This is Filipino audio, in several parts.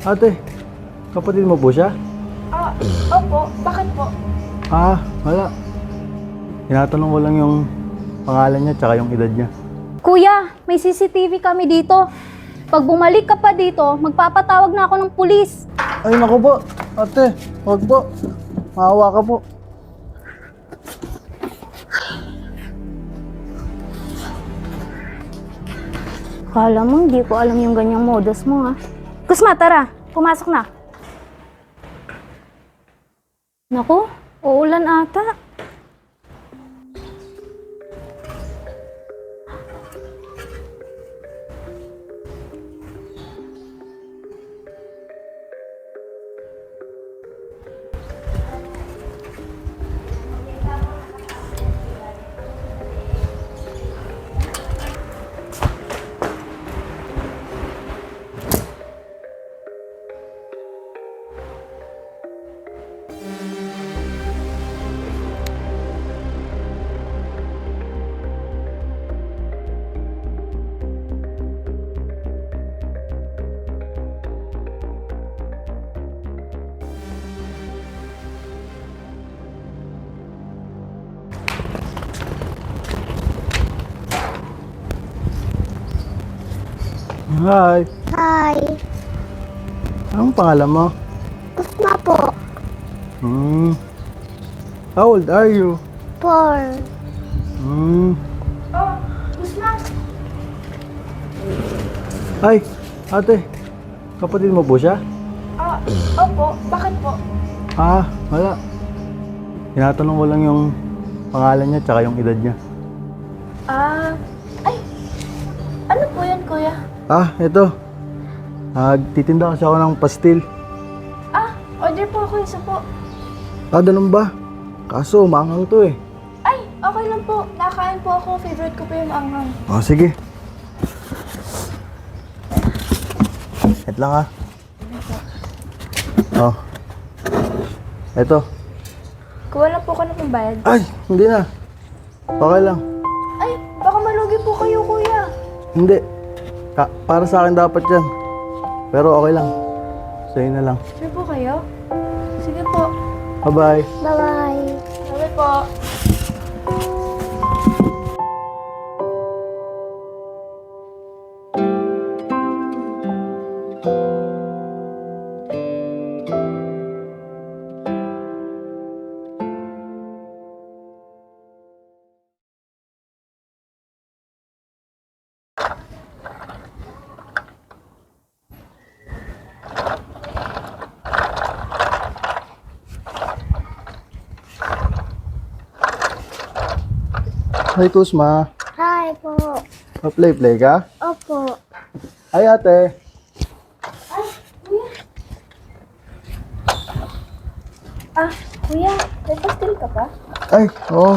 Ate, kapatid mo po siya? Ah, opo. Bakit po? Ah, wala. Tinatanong ko lang yung pangalan niya tsaka yung edad niya. Kuya, may CCTV kami dito. Pag bumalik ka pa dito, magpapatawag na ako ng pulis. Ay, naku po. Ate, wag po. Maawa ka po. Kala mo, hindi ko alam yung ganyang modus mo, ha? Kusma, tara. Pumasok na. Naku, uulan ata. Hi. Hi. Anong pangalan mo? Kusma po. Hmm. How old are you? Four. Hmm. Oh, Guzman. Ay, ate. Kapatid mo po siya? Ah, opo. Bakit po? Ah, wala. Tinatanong ko lang yung pangalan niya tsaka yung edad niya. Ah, ito. Nagtitinda kasi ako ng pastil. Ah, order po ako isa po. Ah, ganun ba? Kaso, maangang to eh. Ay, okay lang po. Nakain po ako. Favorite ko po yung anghang. Oh, sige. Wait lang ah. Oh. Ito. Kuha lang po ko na pong bayad. Ay, hindi na. Okay lang. Ay, baka malugi po kayo, kuya. Hindi. Ka- para sa akin dapat yan. Pero okay lang. Sa'yo na lang. Sure po kayo? Sige po. Bye-bye. Bye-bye. Sabi po. Hi, Kusma. Hi po. Pa-play-play ka? Opo. Ay, ate. Ah, kuya. May pastil ka pa? Ay, oo. Oh,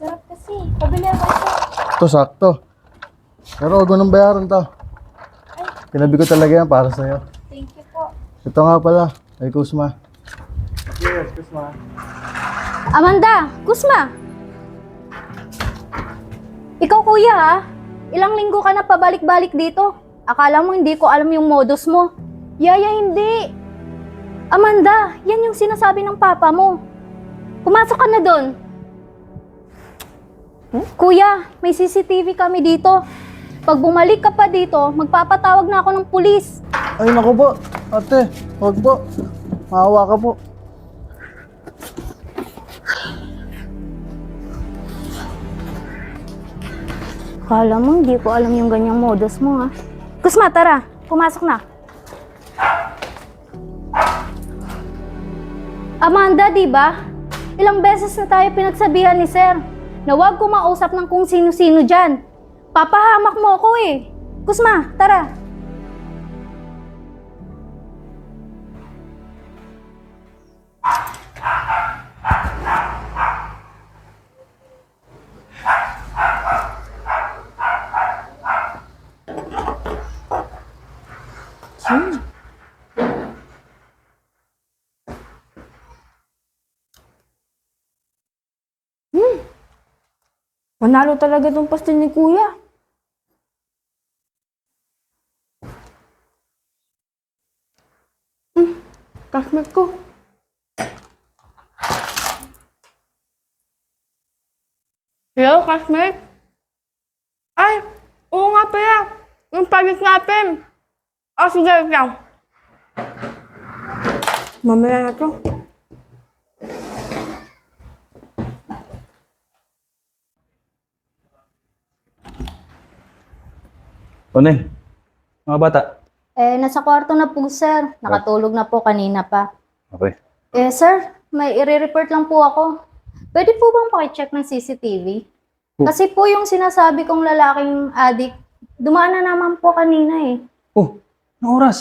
Sarap kasi. Pabili ako ito. ito sakto. Pero huwag mo nang bayaran to. Tinabi ko talaga yan para sa'yo. Thank you po. Ito nga pala. Ay, Kusma. Yes, Kusma. Amanda, Kusma. Kuya, ha? Ilang linggo ka na pabalik-balik dito. Akala mo hindi ko alam yung modus mo. Yaya, hindi. Amanda, yan yung sinasabi ng papa mo. Pumasok ka na doon. Kuya, may CCTV kami dito. Pag bumalik ka pa dito, magpapatawag na ako ng pulis. Ay, naku po. Ate, huwag po. Maawa ka po. Kala mo, hindi ko alam yung ganyang modus mo, ha? Kusma, tara. Pumasok na. Amanda, di ba? Ilang beses na tayo pinagsabihan ni Sir na huwag kumausap ng kung sino-sino dyan. Papahamak mo ako eh. Kusma, tara. Manalo talaga tong pastil ni kuya. Hmm. Classmate ko. Hello, classmate? Ay, oo nga pala. Yung project natin. O, sige lang. Mamaya na to. Neng, mga bata. Eh, nasa kwarto na po, sir. Nakatulog na po kanina pa. Okay. Eh, sir, may i-report lang po ako. Pwede po bang pakicheck ng CCTV? Oh. Kasi po yung sinasabi kong lalaking addict, dumaan na naman po kanina eh. Oh, anong oras?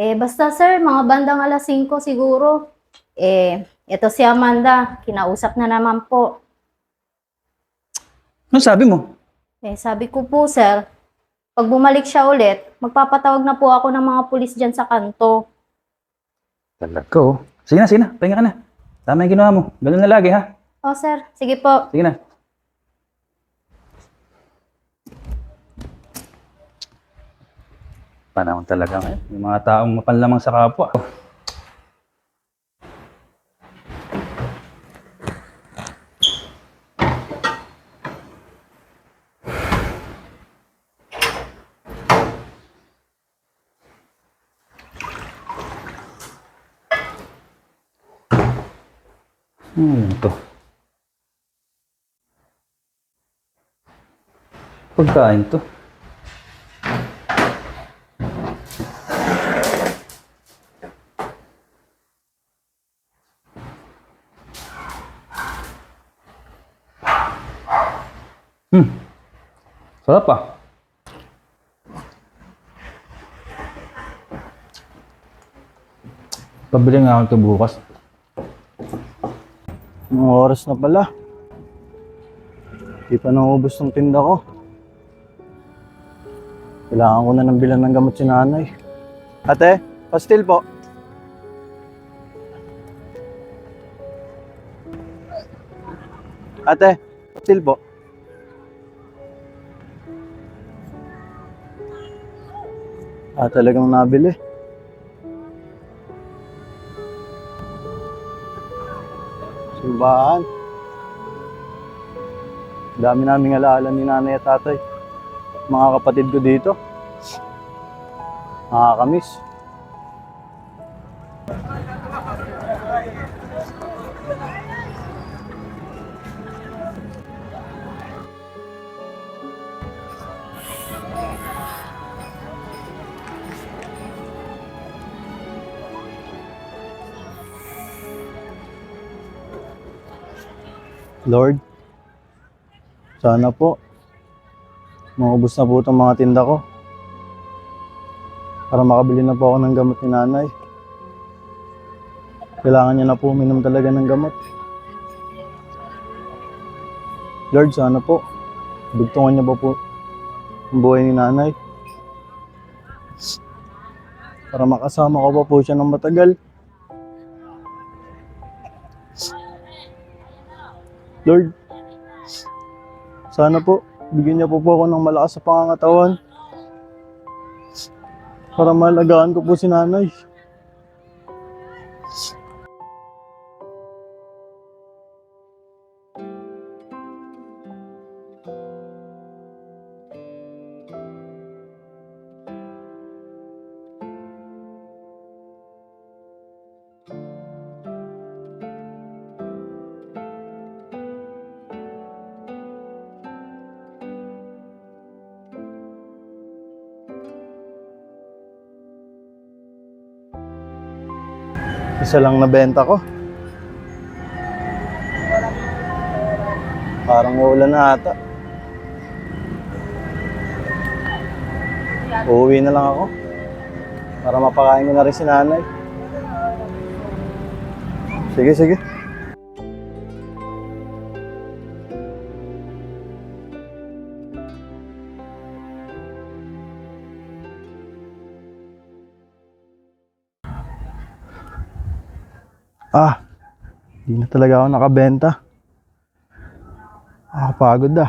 Eh, basta sir, mga bandang alas 5 siguro. Eh, ito si Amanda, kinausap na naman po. Ano sabi mo? Eh, sabi ko po, sir, pag bumalik siya ulit, magpapatawag na po ako ng mga pulis dyan sa kanto. Talaga, oh. Sige na, sige na. Pahinga ka na. Tama yung ginawa mo. Ganun na lagi, ha? Oh, sir, sige po. Sige na. Panahon talaga ngayon. Yung mga taong mapanlamang sa kapwa. Hmm, ito. Pagkain to. Hmm. Sarap ah. Pabili nga ako ito bukas. Anong oras na pala? Di pa naubos ng tinda ko. Kailangan ko na ng bilan ng gamot si nanay. Ate, pastil po. Ate, pastil po. Ah, talagang nabili. Simbahan. Dami naming alaala ni nanay at tatay. Mga kapatid ko dito. Nakakamiss. Lord, sana po, maubos na po itong mga tinda ko. Para makabili na po ako ng gamot ni nanay. Kailangan niya na po uminom talaga ng gamot. Lord, sana po, bigtungan niya po po ang buhay ni nanay. Para makasama ko pa po siya ng matagal. Lord, sana po, bigyan niya po po ako ng malakas sa pangangatawan. Para malagaan ko po si nanay. Isa lang nabenta ko. Parang uulan na ata. Uuwi na lang ako. Para mapakain ko na rin si nanay. Sige, sige. Ah, hindi na talaga ako nakabenta. Nakapagod na.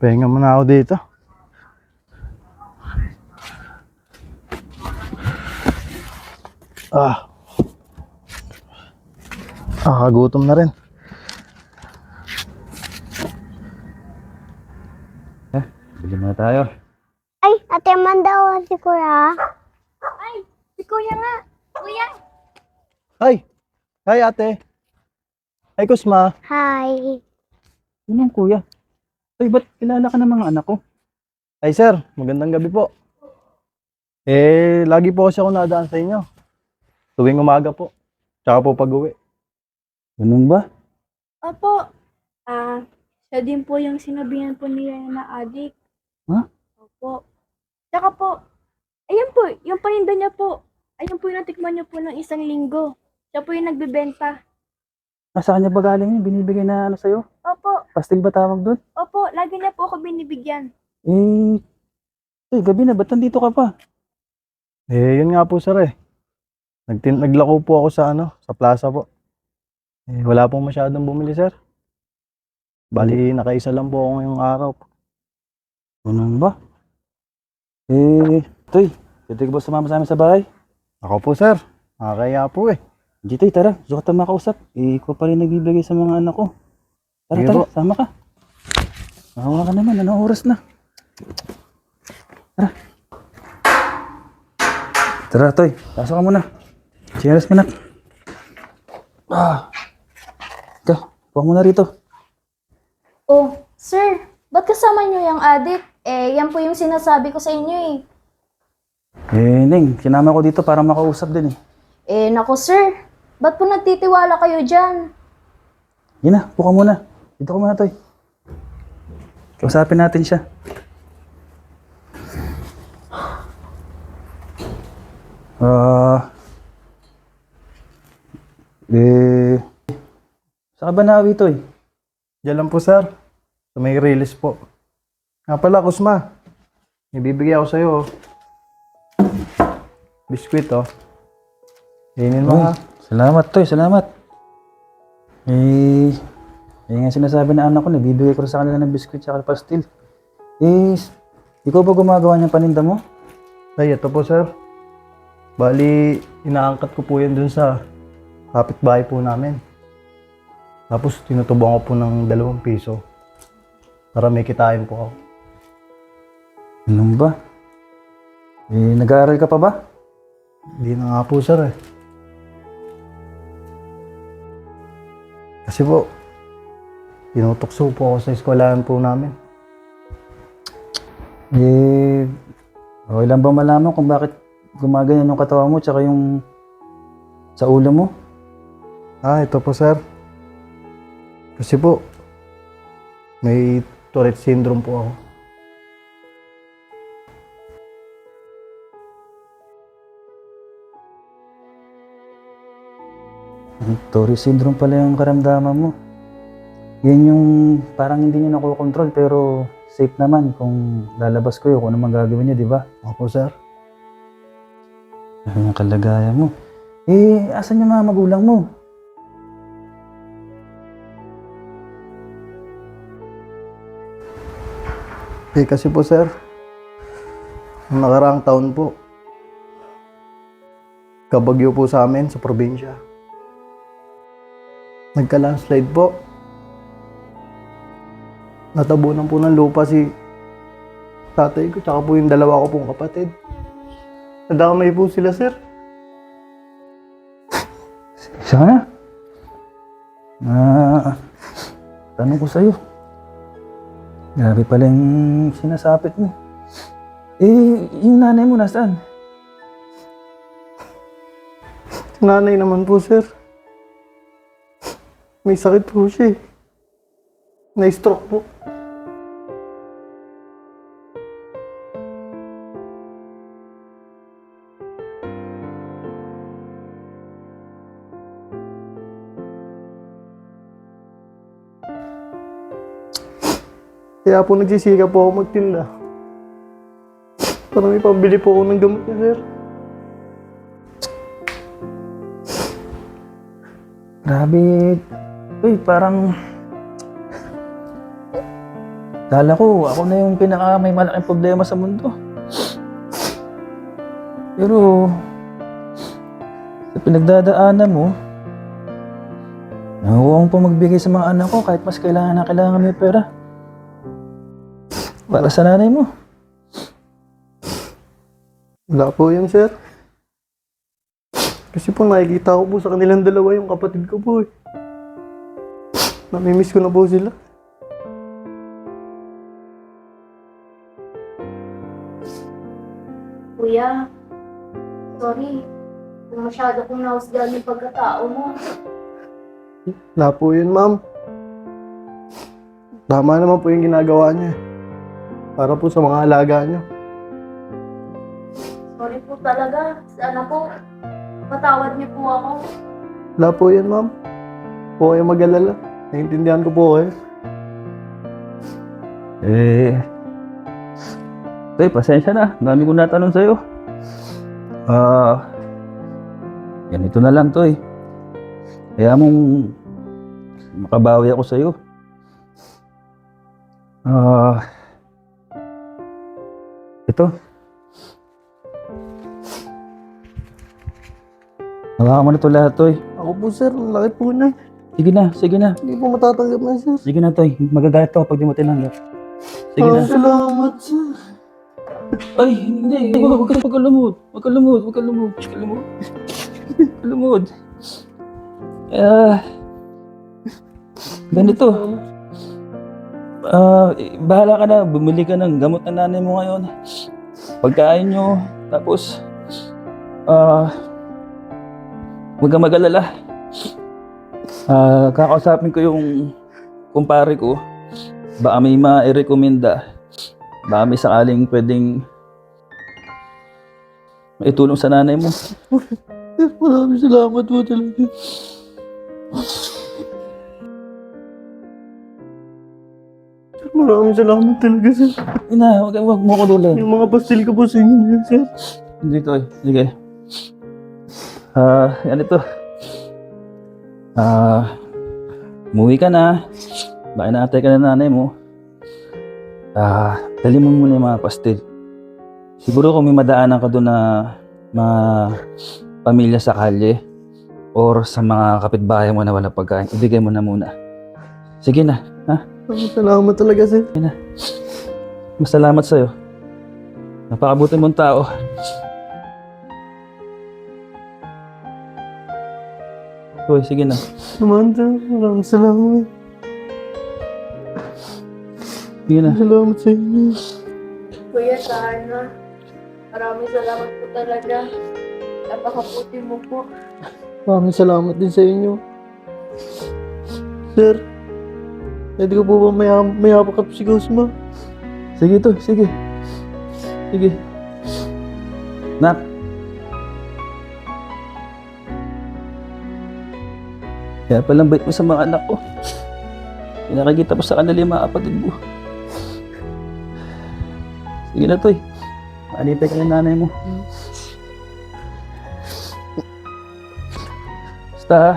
Pahinga muna ako dito. Ah. Ah, gutom na rin. Bili muna tayo. Ay, ate Amanda o si Kuya. Ay, si kuya nga. Kuya. Hi. Hi, ate. Hi, Kusma. Hi. Yun ang kuya. Ay, ba't kilala ka ng mga anak ko? Hi, sir. Magandang gabi po. Eh, lagi po kasi ako nadaan sa inyo. Tuwing umaga po. Tsaka po pag-uwi. Ganun ba? Opo. Ah, siya din po yung sinabihan po niya na adik. Ha? Opo. Tsaka po, ayun po, yung paninda niya po. Ayun po yung natikman niyo po ng isang linggo. Siya po yung nagbebenta. Nasa kanya ba galing yun? Binibigay na ano sa'yo? Opo, Pastil ba tawag doon? opo, lagi niya po ako binibigyan. Eh, ay, gabi na. Ba't nandito ka pa? Eh, yun nga po, sir eh. Nagtin naglako po ako sa ano, sa plaza po. Eh, wala pong masyadong bumili, sir. Bali, nakaisa lang po ako ngayong araw. Ganun ba? Eh, Toy, pwede ka ba sumama sa amin sa bahay? Ako po, sir. Nakakaya po eh. Hindi, Toy, tara. Gusto ka tayo makausap. Eh, ikaw pa rin nagbibigay sa mga anak ko. Tara, Sige tara. po. Sama ka. Nakawa ka naman. Anong oras na? Tara. Tara, Toy. Pasok ka muna. Cheers, manak. Ah. Ikaw, puwag mo na rito. Oh, sir. Ba't kasama niyo yung adik? Eh, yan po yung sinasabi ko sa inyo eh. Eh, Neng, sinama ko dito para makausap din eh. Eh, nako sir. Ba't po nagtitiwala kayo dyan? Yun na, puka muna. Dito ka muna, Toy. Kausapin natin siya. Ah... eh... Saan ka ba naawi, Toy? Diyan lang po, sir. Sa may release po. Nga pala, Kusma. Ibibigay ako sa'yo, oh. Biskuit, oh. Kainin mo, ha? Salamat, Toy. Salamat. Eh... Eh, nga sinasabi na anak ko, nabibigay ko sa kanila ng biskuit at pastil. Eh, ikaw ba gumagawa ng paninda mo? Ay, ito po, sir. Bali, inaangkat ko po yan dun sa kapitbahay po namin. Tapos, tinutubong ko po ng dalawang piso para may kitain po ako. Ganun ba? Eh, nag-aaral ka pa ba? Hindi na nga po, sir, eh. Kasi po, tinutokso po ako sa eskwelahan po namin. Eh, okay lang ba malaman kung bakit gumaganyan yung katawan mo tsaka yung sa ulo mo? Ah, ito po, sir. Kasi po, may Tourette syndrome po ako. Tourette syndrome pala yung karamdaman mo. Yan yung parang hindi nyo nakokontrol pero safe naman kung lalabas ko yun kung ano man gagawin nyo, di ba? Opo, sir. Ano yung kalagayan mo? Eh, asan yung mga magulang mo? Eh, kasi po, sir, nakaraang taon po, kabagyo po sa amin sa probinsya. Nagka-landslide po. Natabunan po ng lupa si tatay ko, tsaka po yung dalawa ko pong kapatid. Nadamay po sila, sir. Sana? Ah, tanong ko sa'yo. Grabe pala yung sinasapit mo. Eh, yung nanay mo nasaan? Nanay naman po, sir. May sakit po siya eh. Na-stroke po. Kaya po nagsisika po ako magtinda. Para may pambili po ako ng gamot niya, sir. Grabe. Uy, parang... Kala ko, ako na yung pinaka may malaking problema sa mundo. Pero... Sa pinagdadaanan mo, nakuha mo pa magbigay sa mga anak ko kahit mas kailangan na kailangan yung pera. Para sa nanay mo. Wala po yan, sir. Kasi po nakikita ko po sa kanilang dalawa yung kapatid ko po eh. Namimiss ko na po sila. Kuya, sorry. Kung masyado kong nahusgan yung pagkatao mo. Wala po yun, ma'am. Tama naman po yung ginagawa niyo. eh. Para po sa mga alaga niyo. Sorry po talaga. Sana po, patawad niyo po ako. Wala po yan, ma'am. Po kayo mag-alala. Naiintindihan ko po kayo. Eh, Toy, pasensya na. Dami ko natanong sa'yo. Ah, ganito na lang, Toy. Kaya mong makabawi ako sa'yo. Ah, ito. Hawakan mo na ito lahat, Toy. Ako po, sir. Laki po na. Sige na, sige na. Hindi po matatanggap na, sir. Sige na, Toy. Magagalit ako pag di mo tinanggap. Sige na. Ah, salamat, sir. Ay, hindi. Huwag huwag ka huwag ka lumod. Huwag ka lumod. Huwag ka lumod. Huwag ka lumod. Huwag ka lumod. Ah, ganito. Ah, eh, bahala ka na. Bumili ka ng gamot ng nanay mo ngayon. Pagkain nyo. Tapos, ah, huwag ka mag-alala. Ah, kakausapin ko yung kumpare ko. Baka may ma-recommenda. Baka may sakaling pwedeng maitulong sa nanay mo. Maraming salamat po talaga. Maraming salamat talaga, sir. Ina, wag, wag mo ko dulan. Yung mga pastil ko po sa inyo, sir. Dito eh. Sige. Ah, yan ito. Ah, umuwi ka na. Baka inaantay ka na nanay mo. Ah, dali mo muna yung mga pastil. Siguro kung may madaanan ka doon na mga pamilya sa kalye or sa mga kapitbahay mo na wala pagkain, ibigay mo na muna. Sige na. Maraming salamat talaga, sir. Masalamat sa'yo. Napakabuti mong tao. Uy, sige na. Naman, sir. Maraming salamat. Sige na. Salamat sa inyo. Kuya, sana. Maraming salamat po talaga. Napakaputi mo po. Maraming salamat din sa inyo. Sir, pwede ko po ba may, may hapakap si Guzma? Sige to, sige. Sige. Nak. Kaya palang bait mo sa mga anak ko. Pinakikita mo sa kanila yung mga kapatid mo. Sige na, Toy. Maalipay ka ng nanay mo. Basta, ha?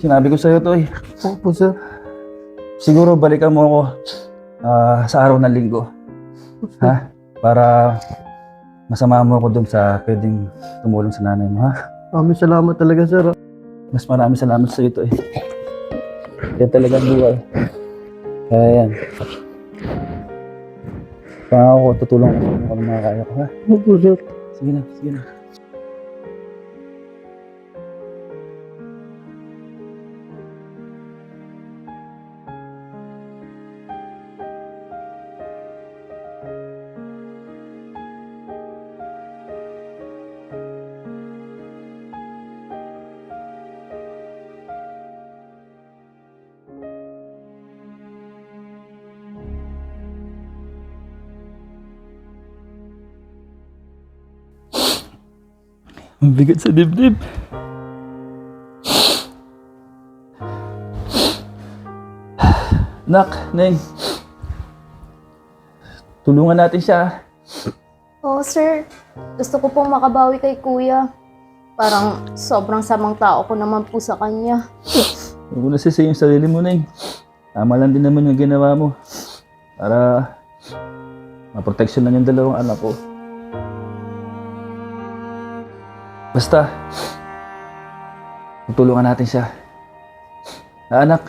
Sinabi ko sa'yo, Toy. Opo, sir. Siguro balikan mo ako ah, sa araw ng linggo. Ha? Para masama mo ako dun sa pwedeng tumulong sa nanay mo, ha? Maraming salamat talaga, sir. Mas maraming salamat sa ito eh. Yan talaga ang buhay. Kaya yan. Pangako ko, tutulong ko kung ano makakaya ko, ha? Opo, sir. Sige na, sige na. Ang bigat sa dibdib. Nak, Neng. Tulungan natin siya. Oo, sir. Gusto ko pong makabawi kay kuya. Parang sobrang samang tao ko naman po sa kanya. Huwag mo nasisi yung sarili mo, Neng. Tama lang din naman yung ginawa mo. para maproteksyon na yung dalawang anak ko. Basta, tutulungan natin siya. Ah, anak,